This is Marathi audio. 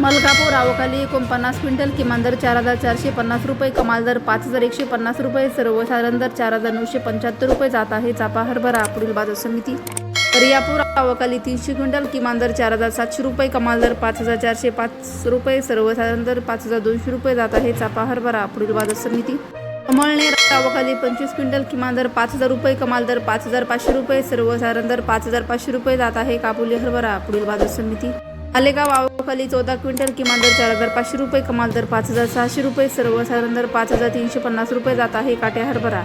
मलकापूर आवकाली एकोणपन्नास क्विंटल किमान दर चार हजार चारशे पन्नास रुपये कमाल दर पाच हजार एकशे पन्नास रुपये सर्वसाधारण दर चार हजार नऊशे पंच्याहत्तर रुपये जात आहे. चापा हरभरा पुढील बाजार समिती. रियापूर आवकाली तीनशे क्विंटल किमान दर चार हजार सातशे रुपये कमाल दर पाच हजार चारशे पाच रुपये सर्वसाधारण दर पाच हजार दोनशे रुपये जात आहे. चापा हरभरा पुढील बाजार समिती. अमळनेर आवकाली पंचवीस क्विंटल किमान दर पाच हजार रुपये कमाल दर पाच हजार पाचशे रुपये सर्वसाधारण दर पाच हजार पाचशे रुपये जात आहे. काबुली हरभरा पुढील बाजार समिती. आलेगाव आवकाली चौदा क्विंटल किमान दर चार हजार पाचशे रुपये कमाल दर पाच हजार सहाशे रुपये सर्वसाधारण दर पाच हजार तीनशे पन्नास रुपये जात आहे काट्या हरभरा.